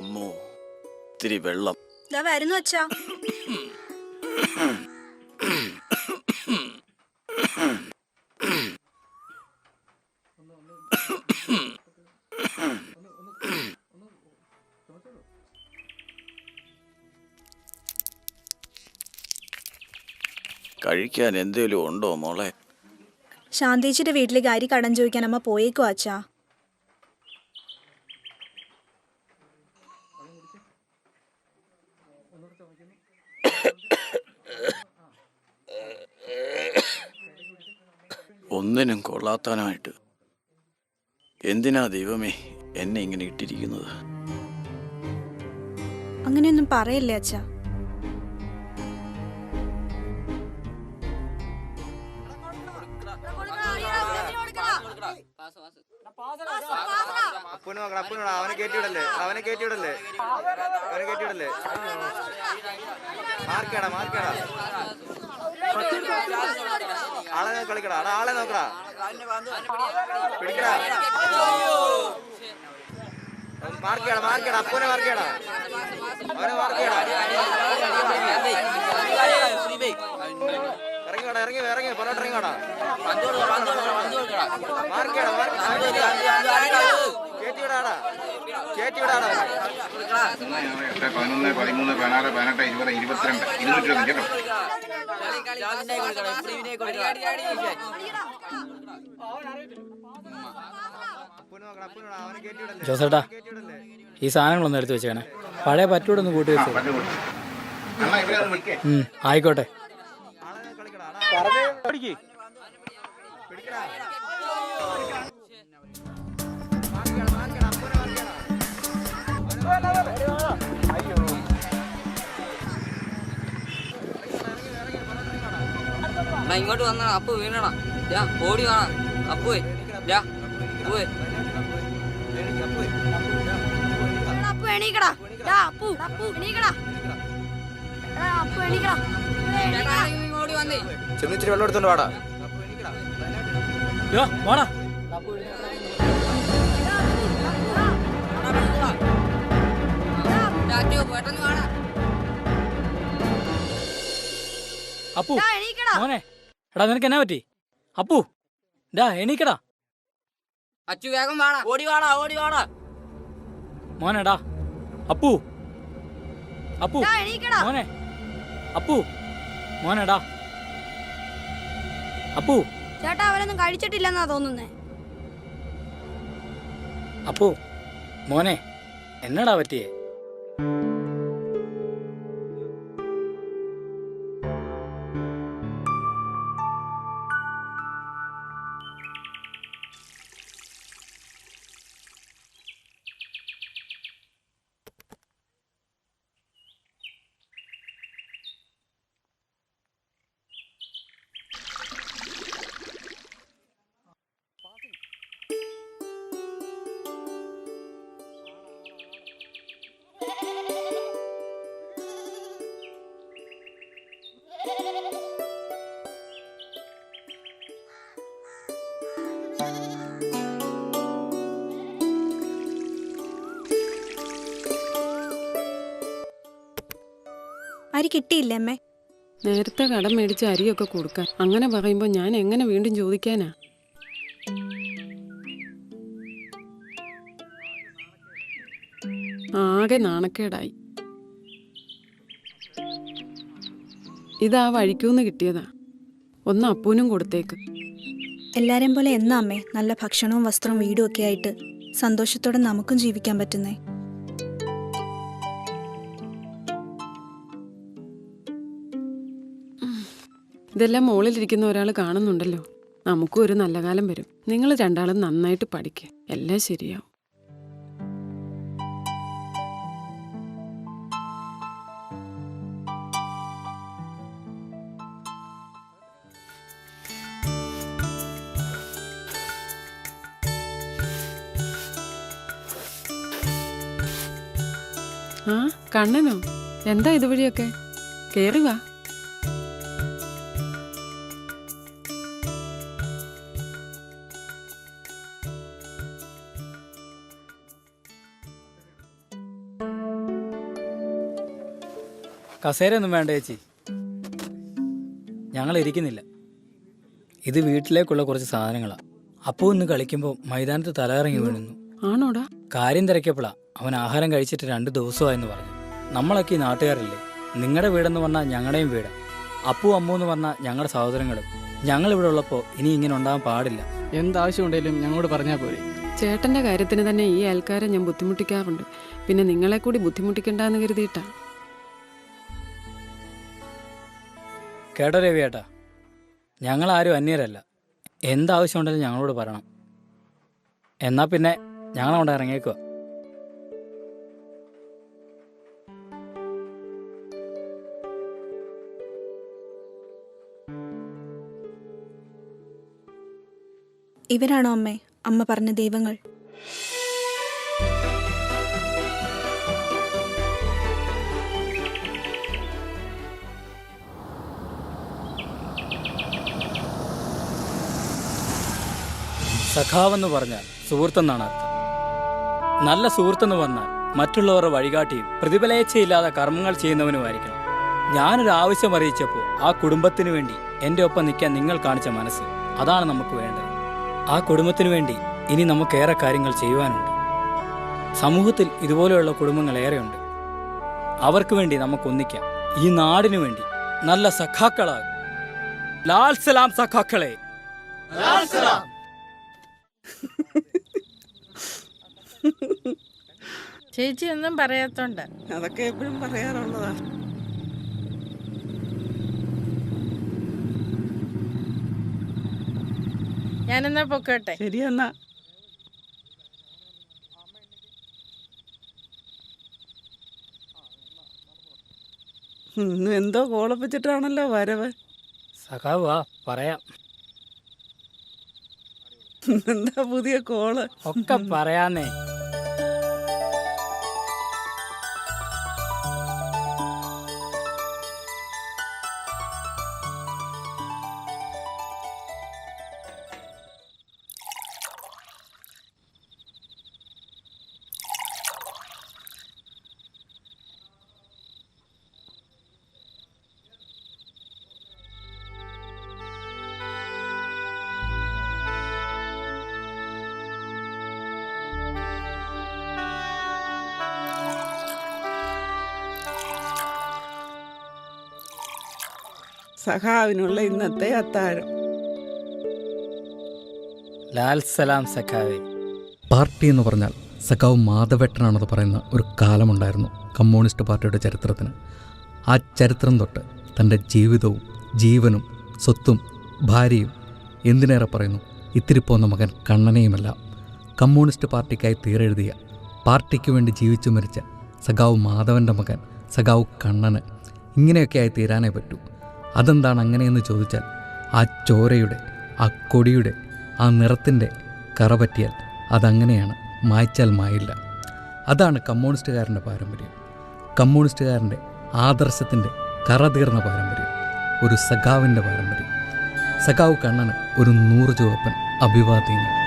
അമ്മോ ഇത്തിരി വെള്ളം. ഇതാ വരുന്നു അച്ഛാ. കഴിക്കാൻ എന്തേലും ഉണ്ടോ മോളെ? ശാന്തേച്ചിയുടെ വീട്ടിലേക്ക് അരി കടം ചോദിക്കാൻ അമ്മ പോയേക്കോ അച്ഛാ. ഒന്നിനും കൊള്ളാത്താനായിട്ട്. എന്തിനാ ദൈവമേ എന്നെ ഇങ്ങനെ ഇട്ടിരിക്കുന്നത്? അങ്ങനെയൊന്നും പറയല്ലേ അച്ഛ. അപ്പുന് നോക്കണം അപ്പുന് അവനെ അവനെ അവനെ മാർക്കടാ മാർക്കടാ. കളിക്കടാ. ആളെ നോക്കടാ. പിടിക്കടാ. മാർക്കടാ മാർക്കടാ. അപ്പുനെ മാർക്കടാ. അവനെ മാർക്കടാ. ഇറങ്ങി വേടാ ഇറങ്ങി. ഇറങ്ങി പൊറോട്ട് ഇറങ്ങി വേടാ മാർക്കടാ. കയറ്റി വിടാടാ കയറ്റി വിടാടാ എട്ട് പതിനൊന്ന് പതിമൂന്ന് പതിനാറ് പതിനെട്ട് ഇരുപത് ഇരുപത്തിരണ്ട്. ഇരുന്നൂറ്റി ഇരുപത് കേട്ടോ. അപ്പുന് നോക്കണം അപ്പുന് അവനെ കയറ്റി ജോസേട്ടാ ഈ സാധനങ്ങളൊന്നും എടുത്തു വെച്ചേണേ പഴയ പറ്റൂടെ ഒന്ന് കൂട്ടി വെച്ചു ആയിക്കോട്ടെ. ആളെ ഇങ്ങോട്ട് വന്നാ അപ്പു വീണടാ. ഡാ ഓടി വാ. അപ്പുവേ. അപ്പുവേ. അപ്പു എണീക്കടാ. അപ്പു അപ്പു എണീക്കടാ. എടാ അപ്പു എണീക്കടാ. ഓടി വന്നേ. ചെന്നിച്ചിരി വെള്ളം എടുത്തോണ്ട് വാടാ. വാടാ. അപ്പു മോനെ. എടാ നിനക്ക് എന്നാ പറ്റി? അപ്പു ഡാ എണീക്കടാ. അച്ചു വേഗം വാടാ. ഓടി വാടാ ഓടി വാടാ. മോനെടാ അപ്പു. അപ്പു ഡാ എണീക്കടാ. മോനെ. അപ്പു മോനെടാ. അപ്പു. ചേട്ടാ അവരൊന്നും കഴിച്ചിട്ടില്ലെന്നാ തോന്നുന്നേ. അപ്പു മോനെ എന്നടാ പറ്റിയേ? അരി കിട്ടിയില്ലേ അമ്മേ? നേരത്തെ കടം മേടിച്ച അരിയൊക്കെ കൊടുക്കാൻ. അങ്ങനെ പറയുമ്പോൾ ഞാൻ എങ്ങനെ വീണ്ടും ചോദിക്കാനാ? ആകെ നാണക്കേടായി. ഇതാ വഴിക്കൂന്ന് കിട്ടിയതാ. ഒന്ന് അപ്പൂനും കൊടുത്തേക്ക്. എല്ലാരെയും പോലെ എന്നാ അമ്മേ? നല്ല ഭക്ഷണവും വസ്ത്രവും വീടും ഒക്കെ ആയിട്ട് സന്തോഷത്തോടെ നമുക്കും ജീവിക്കാൻ പറ്റുന്നേ. ഇതെല്ലാം മുകളിലിരിക്കുന്ന ഒരാൾ കാണുന്നുണ്ടല്ലോ. നമുക്കും ഒരു നല്ല കാലം വരും. നിങ്ങൾ രണ്ടാളും നന്നായിട്ട് പഠിക്കുക എല്ലാം ശരിയാവും. ആ കണ്ണനോ? എന്താ ഇതുവഴിയൊക്കെ? കേറി വാ. കസേരയൊന്നും വേണ്ട ചേച്ചി. ഞങ്ങൾ ഇരിക്കുന്നില്ല ഇത് വീട്ടിലേക്കുള്ള കുറച്ച് സാധനങ്ങളാണ് അപ്പു ഇന്ന് കളിക്കുമ്പോൾ മൈതാനത്ത് തലയിറങ്ങി വീണുന്നു. ആണോടാ? കാര്യം തിരക്കിയപ്പോഴാ അവൻ ആഹാരം കഴിച്ചിട്ട് രണ്ട് ദിവസമായെന്ന് പറഞ്ഞു. നമ്മളൊക്കെ ഈ നാട്ടുകാരല്ലേ? നിങ്ങളുടെ വീടെന്ന് പറഞ്ഞാൽ ഞങ്ങളുടെയും വീടാ. അപ്പു അമ്മു എന്ന് പറഞ്ഞാൽ ഞങ്ങളുടെ സഹോദരങ്ങളും. ഞങ്ങൾ ഇവിടെ ഉള്ളപ്പോൾ ഇനി ഇങ്ങനെ ഉണ്ടാകാൻ പാടില്ല. എന്താവശ്യം ഉണ്ടെങ്കിലും ഞങ്ങളോട് പറഞ്ഞാൽ പോരെ. ചേട്ടന്റെ കാര്യത്തിന് തന്നെ ഈ ആൾക്കാരെ ഞാൻ ബുദ്ധിമുട്ടിക്കാറുണ്ട്. പിന്നെ നിങ്ങളെ കൂടി ബുദ്ധിമുട്ടിക്കണ്ടെന്ന് കരുതിയിട്ടാ. കേട്ടോ രവി ഏട്ടാ ഞങ്ങളാരും അന്യരല്ല. എന്താവശ്യമുണ്ടെങ്കിലും ഞങ്ങളോട് പറയണം. എന്നാൽ പിന്നെ ഞങ്ങളവിടെ ഇറങ്ങിയേക്കുക ഇവരാണോ അമ്മേ? അമ്മ പറഞ്ഞ ദൈവങ്ങൾ. സഖാവെന്ന് പറഞ്ഞാൽ സുഹൃത്തെന്നാണ് അർത്ഥം. നല്ല സുഹൃത്തെന്ന് പറഞ്ഞാൽ മറ്റുള്ളവരുടെ വഴികാട്ടിയും പ്രതിഫലേച്ഛയില്ലാതെ കർമ്മങ്ങൾ ചെയ്യുന്നവനുമായിരിക്കണം. ഞാനൊരു ആവശ്യം അറിയിച്ചപ്പോൾ ആ കുടുംബത്തിനു വേണ്ടി എന്റെ ഒപ്പം നിൽക്കാൻ നിങ്ങൾ കാണിച്ച മനസ്സ് അതാണ് നമുക്ക് വേണ്ടത്. ആ കുടുംബത്തിനു വേണ്ടി ഇനി നമുക്കേറെ കാര്യങ്ങൾ ചെയ്യുവാനുണ്ട്. സമൂഹത്തിൽ ഇതുപോലെയുള്ള കുടുംബങ്ങൾ ഏറെയുണ്ട് അവർക്ക് വേണ്ടി നമുക്ക് ഒന്നിക്കാം ഈ നാടിനു വേണ്ടി നല്ല സഖാക്കളാകും. ലാൽ സലാം സഖാക്കളെ. ചേച്ചി ഒന്നും പറയാത്തോണ്ട്. അതൊക്കെ എപ്പോഴും പറയാറുള്ളതാ. ഞാനെന്നാ പൊക്കോട്ടെ? ശരിയെന്നാ. ഇന്ന് എന്തോ കോളപ്പിച്ചിട്ടാണല്ലോ വരവ്. സഖാവ് വാ പറയാം. എന്താ പുതിയ കോൾ ഒക്കെ പറയാന്നേ. സഖാവിനുള്ള ഇന്നത്തെ അത്താഴം. ലാൽ സലാം സഖാവേ. പാർട്ടി എന്ന് പറഞ്ഞാൽ സഖാവ് മാധവേട്ടനാണെന്ന് പറയുന്ന ഒരു കാലമുണ്ടായിരുന്നു കമ്മ്യൂണിസ്റ്റ് പാർട്ടിയുടെ ചരിത്രത്തിന്. ആ ചരിത്രം തൊട്ട് തന്റെ ജീവിതവും ജീവനും സ്വത്തും ഭാര്യയും എന്തിനേറെ പറയുന്നു? ഇത്തിരി പോന്ന മകൻ കണ്ണനെയുമെല്ലാം. കമ്മ്യൂണിസ്റ്റ് പാർട്ടിക്കായി തീരെഴുതിയ പാർട്ടിക്ക് വേണ്ടി ജീവിച്ചു മരിച്ച സഖാവ് മാധവന്റെ മകൻ സഖാവ് കണ്ണന്. ഇങ്ങനെയൊക്കെയായി തീരാനേ പറ്റൂ. അതെന്താണ് അങ്ങനെയെന്ന് ചോദിച്ചാൽ ആ ചോരയുടെ ആ കൊടിയുടെ ആ നിറത്തിന്റെ കറ പറ്റിയാൽ അതങ്ങനെയാണ് മായ്ച്ചാൽ മായില്ല. അതാണ് കമ്മ്യൂണിസ്റ്റുകാരന്റെ പാരമ്പര്യം. കമ്മ്യൂണിസ്റ്റുകാരന്റെ ആദർശത്തിന്റെ കറ തീർന്ന പാരമ്പര്യം. ഒരു സഖാവിന്റെ പാരമ്പര്യം. സഖാവ് കണ്ണന് ഒരു നൂറ് ചുവപ്പൻ അഭിവാദ്യങ്ങൾ.